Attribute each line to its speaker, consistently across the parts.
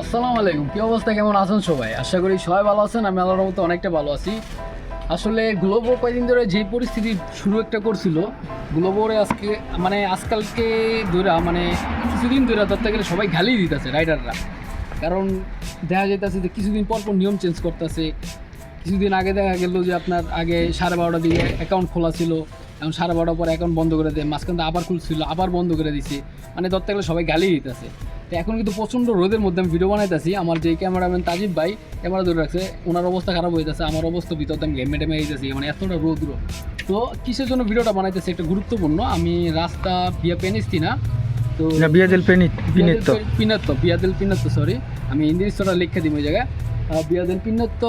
Speaker 1: আসসালামু আলাইকুম, কি অবস্থা, কেমন আছেন সবাই? আশা করি সবাই ভালো আছেন, আমি আল্লাহর মতো অনেকটা ভালো আছি। আসলে গ্লোবো কয়েকদিন ধরে যে পরিস্থিতি শুরু একটা করছিল গ্লোবোরে আজকে মানে আজকালকে ধরে মানে কিছুদিন ধরে ধরতে গেলে সবাই গালি দিতেছে রাইডাররা কারণ দেখা যেতেছে যে কিছুদিন পর পর নিয়ম চেঞ্জ করতেছে। কিছুদিন আগে দেখা গেল যে আপনার আগে সাড়ে বারোটা দিয়ে অ্যাকাউন্ট খোলা ছিল, এখন সাড়ে বারোটার পর অ্যাকাউন্ট বন্ধ করে দেয়, মাঝখান আবার খুলছিল, আবার বন্ধ করে দিছে। মানে ধরতে গেলে সবাই গালি দিতেছে। এখন কিন্তু প্রচণ্ড রোদের মধ্যে আমি ভিডিও বানাইতেছি। আমার যে ক্যামেরাম্যান তাজিব ভাই ক্যামেরা ধরে রাখছে ওনার অবস্থা খারাপ হয়ে যাচ্ছে আমার অবস্থা ভিতরতে আমি ঘেমে টেমে যাচ্ছি মানে এতটা রোদ রো তো কিসের জন্য ভিডিওটা বানাইতেছি একটা গুরুত্বপূর্ণ আমি রাস্তা বিয়া পেনিস্তি না তো
Speaker 2: বিয়াজেল পিনিত্ত
Speaker 1: পিনাত্ত বিয়াদেল পিনাত্ত সরি আমি ইন্দ্রিস্তটা লিখে দিই ওই জায়গায়। আহ, বিয়াদেল পিনাত্ত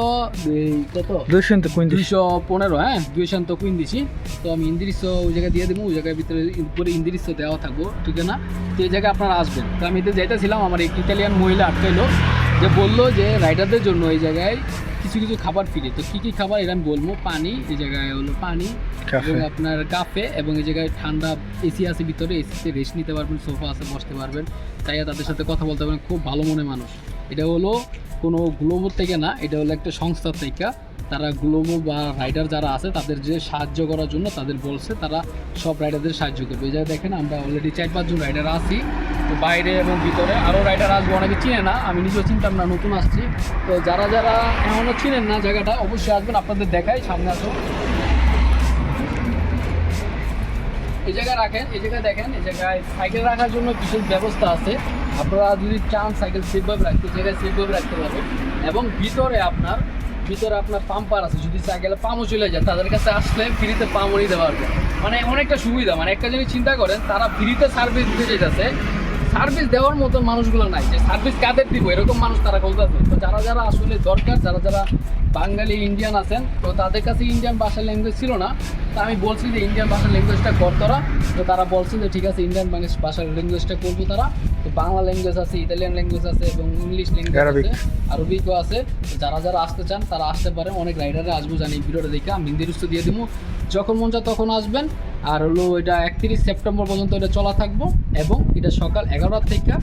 Speaker 1: এই কত?
Speaker 2: দুইশো তো
Speaker 1: দুইশো পনেরো হ্যাঁ? দুইশো তো কুইন দিছি তো আমি ইন্দিরিশো ওই জায়গায় দিয়ে দেবো ওই জায়গার ভিতরে উপরে ইন্দিরিশো দেওয়া থাকব ঠিক না তো এই জায়গায় আপনারা আসবেন। তো আমি এতে যাইতেছিলাম আমার এক ইতালিয়ান মহিলা আটকাইলো যে বলল যে রাইডারদের জন্য এই জায়গায় কিছু কিছু খাবার ফিরে। তো কী কী খাবার এটা আমি বলব? পানি এই জায়গায় হলো পানি এবং আপনার কাফে এবং এই জায়গায় ঠান্ডা এসি আছে ভিতরে এসিতে রেস্ট নিতে পারবেন সোফা আছে বসতে পারবেন। তাই তাদের সাথে কথা বলতে পারবেন খুব ভালো মনে মানুষ। এটা হলো কোনো গ্লোবোর থেকে না, এটা হলো একটা সংস্থার থেকে তারা গ্লোবো বা রাইডার যারা আছে তাদের যে সাহায্য করার জন্য তাদের বলছে তারা সব রাইডারদের সাহায্য করবে। এই দেখেন, আমরা অলরেডি চার পাঁচজন রাইডার আছি। তো বাইরে এবং ভিতরে আরও রাইডার আসব, অনেকে চিনে না, আমি নিজেও চিনতাম না, নতুন আসছি। তো যারা যারা এখনও চিনেন না জায়গাটা, অবশ্যই আসবেন, আপনাদের দেখাই, সামনে আসো এই জায়গায় রাখেন, এই জায়গায় দেখেন, এই জায়গায় সাইকেল রাখার জন্য বিশেষ ব্যবস্থা আছে। আপনারা যদি চান সাইকেল সেফভাবে রাখতে জায়গায় সেফভাবে রাখতে পারবেন। এবং ভিতরে আপনার ভিতরে আপনার পাম্পার আছে, যদি সাইকেলে পাম্পও চলে যায়, তাদের কাছে আসলে ফ্রিতে পাম্পও নিতে পারবে মানে অনেকটা সুবিধা মানে একটা জিনিস চিন্তা করেন, তারা ফ্রিতে সার্ভিস দিতে যেতেছে সার্ভিস দেওয়ার মতো মানুষগুলো নাই, যে সার্ভিস কাদের দিব, এরকম মানুষ তারা বলতেছে। তো যারা যারা আসলে দরকার, যারা যারা বাঙালি ইন্ডিয়ান আছেন, তো তাদের কাছে ইন্ডিয়ান ভাষার ল্যাঙ্গুয়েজ ছিল না, তা আমি বলছি যে ইন্ডিয়ান ভাষার ল্যাঙ্গুয়েজটা কর তোরা। তো তারা বলছেন যে ঠিক আছে ইন্ডিয়ান ভাষার ল্যাঙ্গুয়েজটা করব তারা। বাংলা ল্যাঙ্গুয়েজ আছে ইতালিয়ান ল্যাঙ্গুয়েজ আছে এবং ইংলিশ ল্যাঙ্গুয়েজ. আছে আরবিকও আছে যারা যারা আসতে চান তারা আসতে পারে অনেক রাইডারে আসব জানি ভিডিওটা দেখে আমি হিন্দির উৎস দিয়ে দিব যখন মন চায় তখন আসবেন আর হলো এটা একত্রিশ সেপ্টেম্বর পর্যন্ত এটা চলা থাকব এবং এটা সকাল এগারোটা থেকে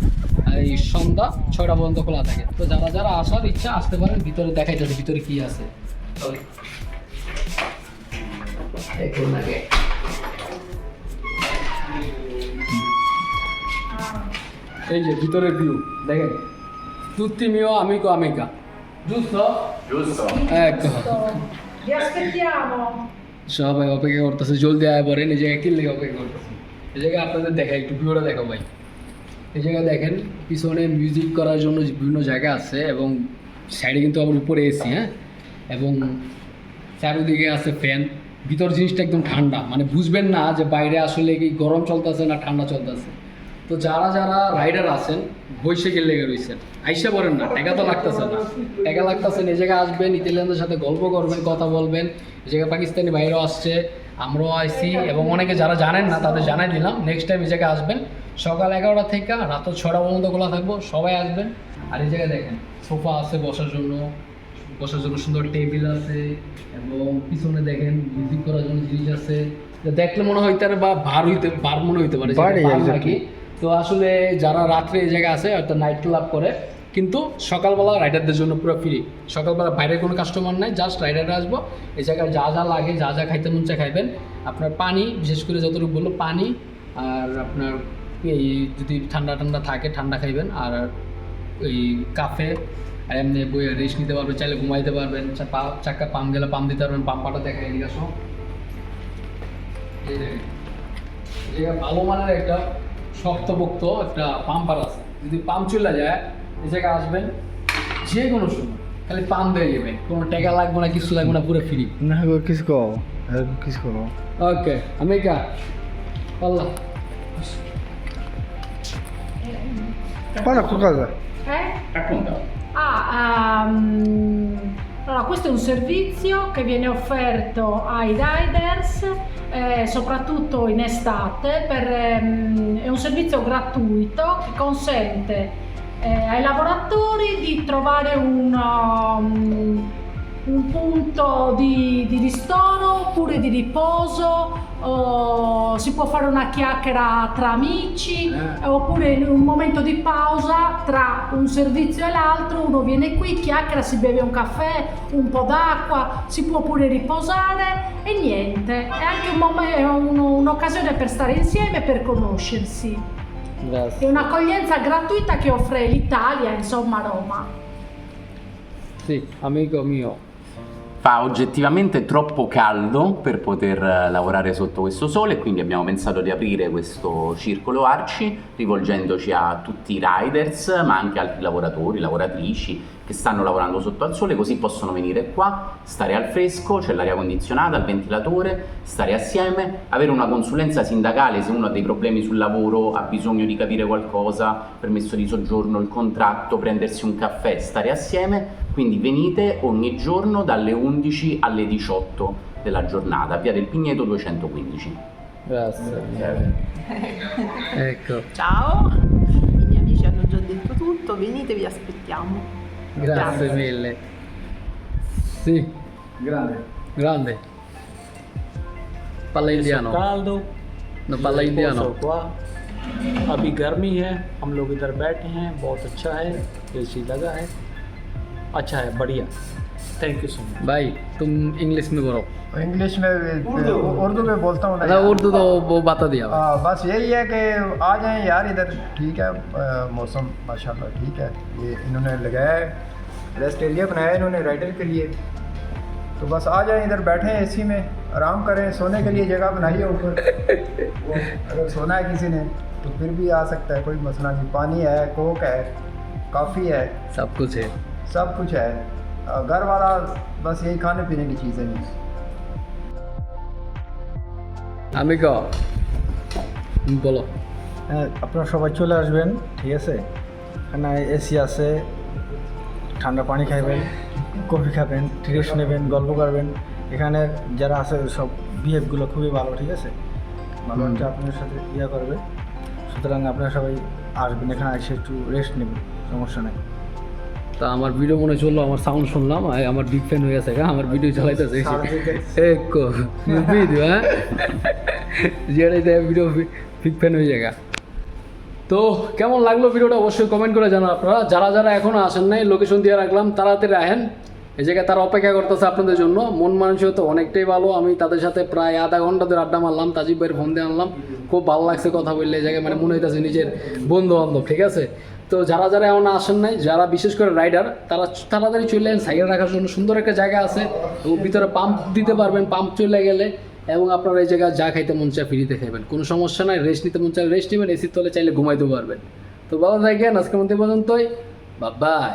Speaker 1: এই সন্ধ্যা ছয়টা পর্যন্ত খোলা থাকে তো যারা যারা আসার ইচ্ছা আসতে পারেন ভিতরে দেখাইতেছে ভিতরে কি আছে। দেখুন আগে। এই যে ভিতরের ভিউ দেখেন। তুত্তি মিও আমিকো আমিকা। জুসো
Speaker 3: Giusto?
Speaker 1: একদম।
Speaker 4: Vi aspettiamo.
Speaker 1: সবাই অপেক্ষা করতেছে জলদি আয় পরে এই জায়গায় লেগে অপেক্ষা করতেছে। এই জায়গায় আপনাদের দেখা একটু ভিউটা দেখো ভাই। এই জায়গায় দেখেন পিছনে মিউজিক করার জন্য বিভিন্ন জায়গা আছে এবং সাইডে কিন্তু আবার উপরে এসি হ্যাঁ? এবং চারিদিকে আছে ফ্যান ভিতর জিনিসটা একদম ঠান্ডা মানে বুঝবেন না যে বাইরে আসলে কি গরম চলতেছে না ঠান্ডা চলতেছে। তো যারা যারা রাইডার আছেন বৈশাখের লেগে রয়েছেন আইসা পড়েন না টাকা তো লাগতেছে না। টাকা লাগতেছে এই জায়গায় আসবেন ইতালিয়ানদের সাথে গল্প করবেন কথা বলবেন। এই জায়গায় পাকিস্তানি বাইরেও আসছে আমরাও আইসি এবং অনেকে যারা জানেন না তাদের জানাই দিলাম। নেক্সট টাইম এই জায়গায় আসবেন সকাল এগারোটা থেকে রাত ছটা পর্যন্ত খোলা থাকব সবাই আসবেন। আর এই জায়গায় দেখেন সোফা আছে বসার জন্য বসার জন্য সুন্দর টেবিল আছে এবং পিছনে দেখেন মিউজিক করার জন্য জিনিস আছে। দেখলে মনে হয় তার বা ভার হইতে ভার মনে হইতে পারে নাকি। তো আসলে যারা রাত্রে এই জায়গায় আছে একটা নাইট ক্লাব করে, কিন্তু সকালবেলা রাইডারদের জন্য পুরো ফ্রি সকালবেলা বাইরে কোনো কাস্টমার নাই জাস্ট রাইডাররা আসব। এই জায়গায় যা যা লাগে, যা যা খাইতে মন চা খাইবেন। আপনার পানি, বিশেষ করে যতটুকু বলল, পানি আর আপনার এই যদি ঠান্ডা ঠান্ডা থাকে, ঠান্ডা খাইবেন। আর ওই কাফে এমনি বই রেস্ট নিতে পারবেন, চাইলে ঘুমাইতে পারবেন। চাক্কা পাম গেলে পাম দিতে পারবেন পাম্পাটা দেখা এদিকে আসো। এই। এই ভালো মানের একটা শক্তপোক্ত একটা পাম্পার আছে। যদি পাম্প চলে যায় এই জায়গায় আসবেন যে কোনো সময়। খালি পাম্প দিয়ে যাবেন কোনো টাকা লাগবে না কিছু লাগবে না পুরো ফ্রি
Speaker 2: না গো কিছু কও আর কিছু কও।
Speaker 1: ওকে আমি কা আল্লাহ
Speaker 2: Guarda che cosa?
Speaker 4: Eh?
Speaker 3: Racconta.
Speaker 4: Ah, ehm, allora, questo è un servizio che viene offerto ai riders, eh, soprattutto in estate, per, ehm, è un servizio gratuito che consente eh, ai lavoratori di trovare un, um, un punto di, di ristoro oppure di riposo o si può fare una chiacchiera tra amici
Speaker 1: Eh.
Speaker 4: oppure in un momento di pausa tra un servizio e l'altro uno viene qui, chiacchiera, si beve un caffè, un po' d'acqua, si può pure riposare e niente, è anche un un- un'occasione per stare insieme per conoscersi. È un'accoglienza gratuita che offre l'Italia, insomma Roma.
Speaker 1: Sì, amico mio.
Speaker 3: Fa oggettivamente troppo caldo per poter eh, lavorare sotto questo sole, quindi abbiamo pensato di aprire questo circolo Arci rivolgendoci a tutti i riders, ma anche altri lavoratori, lavoratrici che stanno lavorando sotto al sole, così possono venire qua, stare al fresco, c'è l'aria condizionata, il ventilatore, stare assieme, avere una consulenza sindacale se uno ha dei problemi sul lavoro, ha bisogno di capire qualcosa, permesso di soggiorno, il contratto, prendersi un caffè, stare assieme, quindi venite ogni giorno dalle 11 alle 18 della giornata, via del Pigneto 215.
Speaker 1: Grazie. ecco,
Speaker 5: Ciao, i miei amici hanno già detto tutto, venite, vi aspettiamo.
Speaker 1: grazie
Speaker 5: Grazie.
Speaker 1: mille. Sì,
Speaker 2: Grande.
Speaker 1: grande. Parla indiano.
Speaker 6: caldo
Speaker 1: No, parla indiano.
Speaker 6: हुआ अभी गर्मी है हम लोग इधर बैठे हैं बहुत अच्छा है एसी लगा है अच्छा है बढ़िया। थैंक यू सो मच
Speaker 1: भाई तुम इंग्लिश में बोलो।
Speaker 7: इंग्लिश में उर्दू। में बोलता हूँ ना
Speaker 1: उर्दू तो वो बता दिया। भाई।
Speaker 7: हाँ, बस यही है कि आ जाएँ यार इधर। ठीक है अ, मौसम माशाल्लाह ठीक है। ये इन्होंने लगाया है। रेस्ट एरिया बनाया है इन्होंने राइडर के लिए। तो बस आ जाएँ इधर बैठे एसी में। आराम करें सोने के लिए जगह बनाई है ऊपर। अगर सोना है किसी ने तो फिर भी आ सकता है कोई मसला नहीं। पानी है कोक है काफ़ी है।
Speaker 1: सब कुछ है।
Speaker 7: सब कुछ है अ, घर वाला बस यही खाने पीने की चीज़ें नहीं
Speaker 1: আমিগো বলো
Speaker 2: হ্যাঁ আপনারা সবাই চলে আসবেন ঠিক আছে এখানে এসি আছে ঠান্ডা পানি খাইবেন কফি খাবেন রেস্ট নেবেন গল্প করবেন এখানে যারা আছে সব বিহেভগুলো খুবই ভালো ঠিক আছে ভালো একটা আপনাদের সাথে ইয়ে করবে সুতরাং আপনারা সবাই আসবেন এখানে এসে একটু রেস্ট নেবেন সমস্যা নেই
Speaker 1: তা আমার ভিডিও মনে চলল আমার সাউন্ড শুনলাম আমার বিগ ফ্যান হয়ে গেছে হ্যাঁ আমার ভিডিও চালাইতেছে হ্যাঁ? ভিডিও বিগ ফ্যান হয়ে যায় তো কেমন লাগল ভিডিওটা অবশ্যই কমেন্ট করে জানান আপনারা। যারা যারা এখনও আসেন নাই লোকেশন দিয়ে রাখলাম তাড়াতাড়ি আহেন এই জায়গায় তারা অপেক্ষা করতেছে আপনাদের জন্য। মন মানুষ মানসিকতা অনেকটাই ভালো। আমি তাদের সাথে প্রায় আধা ঘণ্টা ধরে আড্ডা মারলাম, তাজিব ভাইয়ের ফোন দিয়ে আনলাম। খুব ভালো লাগছে কথা বললে এই জায়গায় মানে মনে হইতেছে নিজের বন্ধু বান্ধব ঠিক আছে? তো যারা যারা এমন আসেন নাই, যারা বিশেষ করে রাইডার তারা তাড়াতাড়ি চলে সাইকেল রাখার জন্য সুন্দর একটা জায়গা আছে এবং ভিতরে পাম্প দিতে পারবেন পাম্প চলে গেলে এবং আপনারা এই জায়গায় যা খাইতে মন চায় ফ্রিতে খাইবেন। কোনো সমস্যা নাই রেস্ট নিতে মন চায় রেস্ট নেবেন এসির তলে চাইলে ঘুমাইতেও পারবেন। তো ভালো থাকেন, আজকের মধ্যে পর্যন্তই। বা by